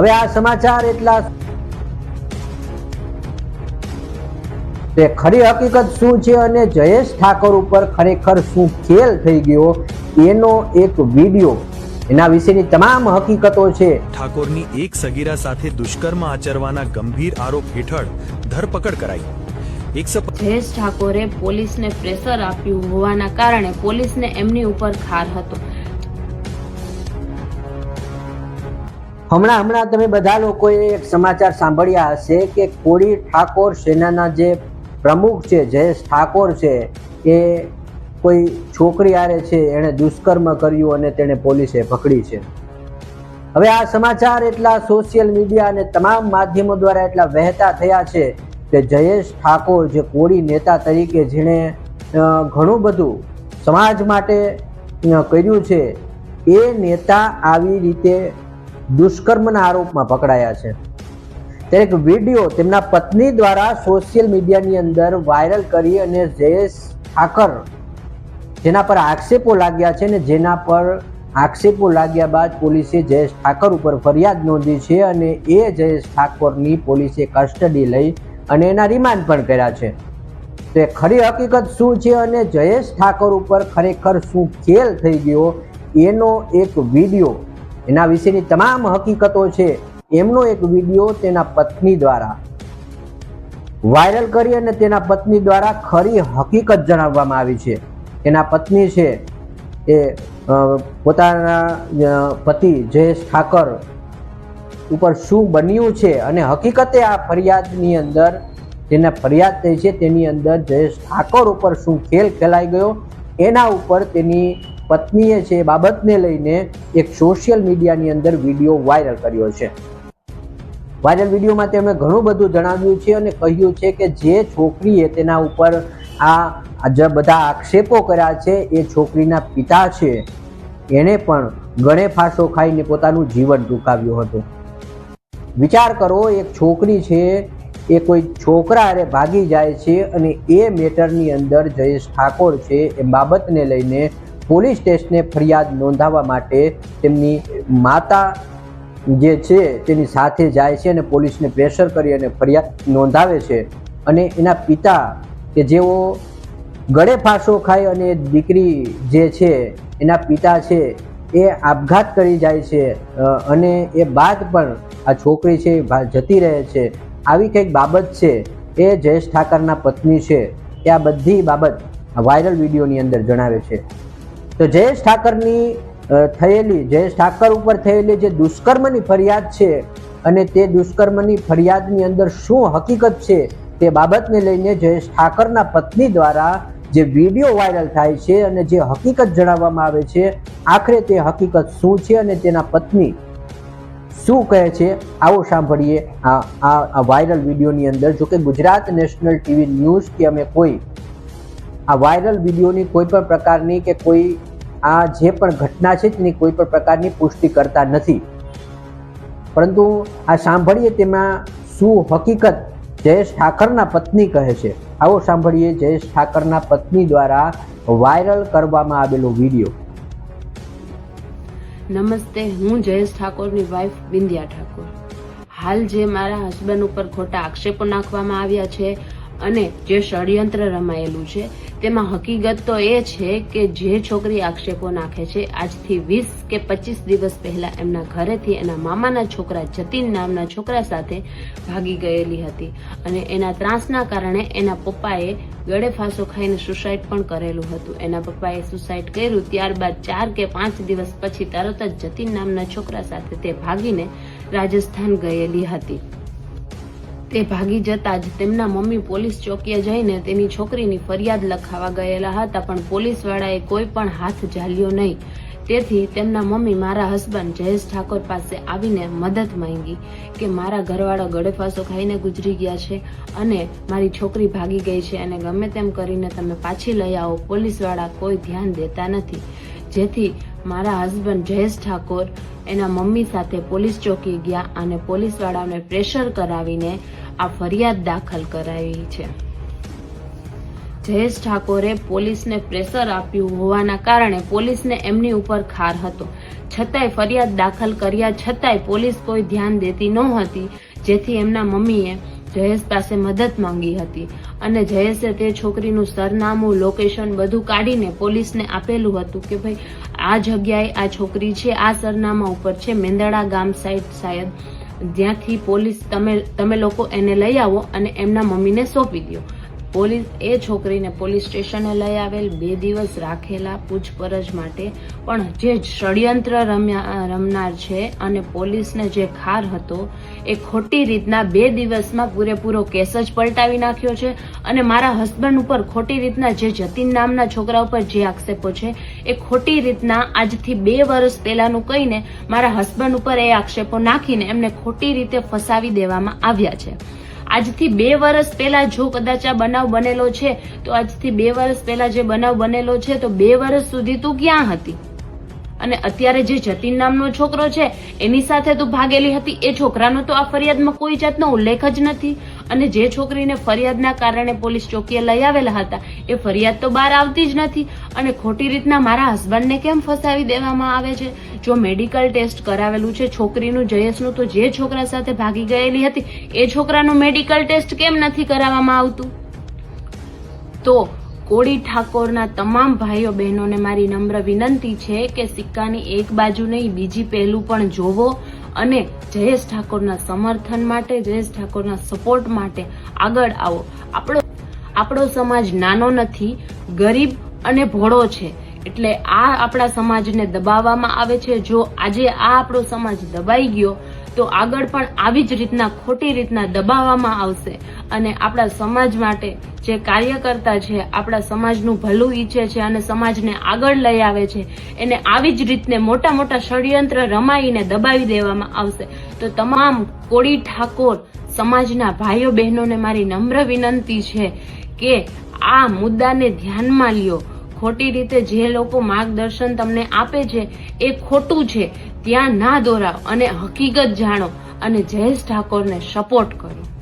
હવે આ સમાચાર એટલા તે ખરી હકીકત શું છે અને જયેશ ઠાકોર ઉપર ખરેખર શું ખેલ થઈ ગયો એનો એક વીડિયો. એના વિશેની તમામ હકીકતો છે. ઠાકોરની એક સગીરા સાથે દુષ્કર્મ આચરવાના ગંભીર આરોપ હેઠળ ધરપકડ કરાઈ. એકસો જયેશ ઠાકોરે પોલીસને પ્રેશર આપ્યું હોવાના કારણે પોલીસને એમની ઉપર ખાર હતો. હમણાં હમણાં તમે બધા લોકોએ એક સમાચાર સાંભળ્યા હશે કે કોળી ઠાકોર સેનાના જે પ્રમુખ છે, જયેશ ઠાકોર છે, એ કોઈ છોકરી આરે છે, એણે દુષ્કર્મ કર્યું અને તેણે પોલીસે પકડી છે. હવે આ સમાચાર એટલા સોશિયલ મીડિયા અને તમામ માધ્યમો દ્વારા એટલા વહેતા થયા છે કે જયેશ ઠાકોર જે કોળી નેતા તરીકે જેણે ઘણું બધું સમાજ માટે કર્યું છે, એ નેતા આવી રીતે દુષ્કર્મના આરોપમાં પકડાયા છે. ત્યારે એક વીડિયો તેમના પત્ની દ્વારા સોશિયલ મીડિયાની અંદર વાયરલ કરી અને જયેશ ઠાકર જેના પર આક્ષેપો લાગ્યા છે ને જેના પર આક્ષેપો લાગ્યા બાદ પોલીસે જયેશ ઠાકર ઉપર ફરિયાદ નોંધી છે અને એ જયેશ ઠાકોરની પોલીસે કસ્ટડી લઈ અને એના રિમાન્ડ પણ કર્યા છે. તો ખરી હકીકત શું છે અને જયેશ ઠાકોર ઉપર ખરેખર શું ખેલ થઈ ગયો એનો એક વીડિયો એના વિશેની તમામ હકીકતો છે. એમનો એક વીડિયો તેના પત્ની દ્વારા વાયરલ કરી અને તેના પત્ની દ્વારા ખરી હકીકત જણાવવામાં આવી છે. એના પત્ની છે એ પોતાના પતિ જયેશ ઠાકર ઉપર શું બન્યું છે અને હકીકતે આ ફરિયાદની અંદર જેને ફરિયાદ થઈ છે. તેની અંદર જયેશ ઠાકોર ઉપર શું ખેલ ખેલાઈ ગયો? એના ઉપર તેની પત્નીએ છે એ બાબતને લઈને એક સોશિયલ મીડિયાની અંદર વીડિયો વાયરલ કર્યો છે. વાયરલ વિડીયોમાં તેમણે ઘણું બધું જણાવ્યું છે અને કહ્યું છે કે જે છોકરીએ તેના ઉપર આ જે બધા આક્ષેપો કર્યા છે, એ છોકરીના પિતા છે. એણે પણ ગળે ફાંસો ખાઈને પોતાનું જીવન ટૂંકાવ્યું હતું. વિચાર કરો, એક છોકરી છે, એ કોઈ છોકરા અરે ભાગી જાય છે અને એ મેટરની અંદર જયેશ ઠાકોર છે, એ બાબતને લઈને પોલીસ સ્ટેશને ફરિયાદ નોંધાવવા માટે તેમની માતા જે છે તેની સાથે જાય છે અને પોલીસને પ્રેશર કરી અને ફરિયાદ નોંધાવે છે. અને એના પિતા કે જેઓ ગળે ફાંસો ખાઈ અને દીકરી જે છે એના પિતા છે એ આપઘાત કરી જાય છે અને એ બાદ પણ આ છોકરી છે જતી રહે છે. આવી કંઈક બાબત છે એ જયેશ ઠાકરના પત્ની છે. એ આ બધી બાબત વાયરલ વિડીયોની અંદર જણાવે છે. તો જયેશ ઠાકરની થયેલી, જયેશ ઠાકર ઉપર થયેલી જે દુષ્કર્મની ફરિયાદ છે અને તે દુષ્કર્મની ફરિયાદની અંદર શું હકીકત છે તે બાબતને લઈને જયેશ ઠાકરના પત્ની દ્વારા જે વીડિયો વાયરલ થાય છે અને જે હકીકત જણાવવામાં આવે છે, આખરે તે હકીકત શું છે અને તેના પત્ની શું કહે છે, આવો સાંભળીએ આ આ વાયરલ વિડીયોની અંદર. જો કે ગુજરાત નેશનલ ટીવી ન્યૂઝ કે અમે કોઈ આ વાયરલ વિડીયોની કોઈ પણ પ્રકારની કે કોઈ આ જે પણ ઘટના છે તેની કોઈ પણ પ્રકારની પુષ્ટિ કરતા નથી. પરંતુ આ સાંભળીએ તેમાં શું હકીકત જયેશ ઠાકરના પત્ની કહે છે. આવો સાંભળીએ જયેશ ઠાકરના પત્ની દ્વારા વાયરલ કરવામાં આવેલો વીડિયો. નમસ્તે, હું જયેશ ઠાકોરની વાઇફ બિંદિયા ઠાકોર. હાલ જે મારા હસબન્ડ ઉપર ખોટા આક્ષેપો નાખવામાં આવ્યા છે અને જે ષડયંત્ર રમાયેલું છે, તેમાં હકીકત તો એ છે કે જે છોકરી આક્ષેપો નાખે છે, આજથી વીસ કે પચીસ દિવસ પહેલા એમના ઘરેથી એના મામાના છોકરા જતીન નામના છોકરા સાથે ભાગી ગયેલી હતી. અને એના ત્રાસના કારણે એના પપ્પાએ ગળે ફાંસો ખાઈને સુસાઇડ પણ કરેલું હતું. એના પપ્પાએ સુસાઇડ કર્યું, ત્યારબાદ ચાર કે પાંચ દિવસ પછી તરત જ જતીન નામના છોકરા સાથે તે ભાગીને રાજસ્થાન ગયેલી હતી. તે ભાગી જતા જ તેમના મમ્મી પોલીસ ચોકીએ જઈને તેની છોકરીની ફરિયાદ લખાવા ગયેલા હતા, પણ પોલીસવાળાએ કોઈ પણ હાથ ઝાલ્યો નહીં. તેથી તેમના મમ્મી મારા હસબન્ડ જયેશ ઠાકોર પાસે આવીને મદદ માંગી કે મારા ઘરવાળા ગળેફાંસો ખાઈને ગુજરી ગયા છે અને મારી છોકરી ભાગી ગઈ છે અને ગમે તેમ કરીને તમે પાછી લઈ આવો, પોલીસવાળા કોઈ ધ્યાન દેતા નથી. જેથી મારા હસબન્ડ જયેશ ઠાકોર એના મમ્મી સાથે પોલીસ ચોકી ગયા અને પોલીસવાળાને પ્રેશર કરાવીને આ ફરિયાદ દાખલ કરાવી છે. જયેશ ઠાકોરે પોલીસને પ્રેશર આપ્યું હોવાના કારણે પોલીસને એમની ઉપર ખાર હતો. છતાંય ફરિયાદ દાખલ કર્યા છતાંય પોલીસ કોઈ ધ્યાન દેતી નહોતી, જેથી એમના મમ્મીએ જયેશ પાસે મદદ માંગી હતી અને જયેશે તે છોકરીનું સરનામું લોકેશન બધું કાઢીને પોલીસને આપેલું હતું કે ભાઈ આ જગ્યાએ આ છોકરી છે, આ સરનામા ઉપર છે, મેંદડા ગામ સાઈડ શાયદ જ્યાંથી પોલીસ, તમે તમે લોકો એને લઈ આવો અને એમના મમ્મીને સોંપી દો પોલીસ એ છોકરીને પોલીસ સ્ટેશને લઈ આવેલ, બે દિવસ રાખેલા પૂછપરછ માટે. પણ જે ષડયંત્ર રમ્યા રમનાર છે અને પોલીસને જે ખાર હતો, એ ખોટી રીતના બે દિવસમાં પૂરેપૂરો કેસ જ પલટાવી નાખ્યો છે અને મારા હસબન્ડ ઉપર ખોટી રીતના જે જતીન નામના છોકરા ઉપર જે આક્ષેપો છે, એ ખોટી રીતના આજથી બે વર્ષ પહેલાનું કહીને મારા હસબન્ડ ઉપર એ આક્ષેપો નાખીને એમને ખોટી રીતે ફસાવી દેવામાં આવ્યા છે. આજથી બે વર્ષ પહેલા જો કદાચ આ બનાવ બનેલો છે, તો આજથી બે વર્ષ પહેલા જે બનાવ બનેલો છે, તો બે વર્ષ સુધી તું ક્યાં હતી? અને અત્યારે જે જતીન નામનો છોકરો છે, એની સાથે તું ભાગેલી હતી. એ છોકરાનો તો આ ફરિયાદમાં કોઈ જાતનો ઉલ્લેખ જ નથી. અને જે છોકરીને ફરિયાદના કારણે પોલીસ ચોકીએ લઈ આવેલા હતા, એ ફરિયાદ તો બહાર આવતી જ નથી. અને ખોટી રીતના મારા હસબન્ડને કેમ ફસાવી દેવામાં આવે છે? જો મેડિકલ ટેસ્ટ કરાવેલું છે છોકરીનું, જયેશનું, તો જે છોકરા સાથે ભાગી ગયેલી હતી, એ છોકરાનું મેડિકલ ટેસ્ટ કેમ નથી કરાવવામાં આવતું? તો કોળી ઠાકોરના તમામ ભાઈઓ બહેનોને મારી નમ્ર વિનંતી છે કે સિક્કાની એક બાજુ નહીં, બીજી પહેલું પણ જોવો. અને જયેશ ઠાકોરના સમર્થન માટે, જયેશ ઠાકોરના સપોર્ટ માટે આગળ આવો. આપણો આપણો સમાજ નાનો નથી, ગરીબ અને ભોળો છે. એટલે આ આપણા સમાજને દબાવવામાં આવે છે. જો આજે આ આપણો સમાજ દબાઈ ગયો તો આગળ પણ આવી જ રીતના ખોટી રીતના દબાવવામાં આવશે. અને આપણા સમાજ માટે જે કાર્યકર્તા છે, આપણા સમાજનું ભલું ઈચ્છે છે અને સમાજને આગળ લઈ આવે છે, એને આવી જ રીતને મોટા મોટા ષડયંત્ર રમાઈને દબાવી દેવામાં આવશે. તો તમામ કોળી ઠાકોર સમાજના ભાઈઓ બહેનોને મારી નમ્ર વિનંતી છે કે આ મુદ્દાને ધ્યાનમાં લ્યો. ખોટી રીતે જે લોકો માર્ગદર્શન તમને આપે છે, એ ખોટું છે. ત્યાં ના દોરાવ અને હકીકત જાણો અને જયેશ ઠાકોરને સપોર્ટ કરો.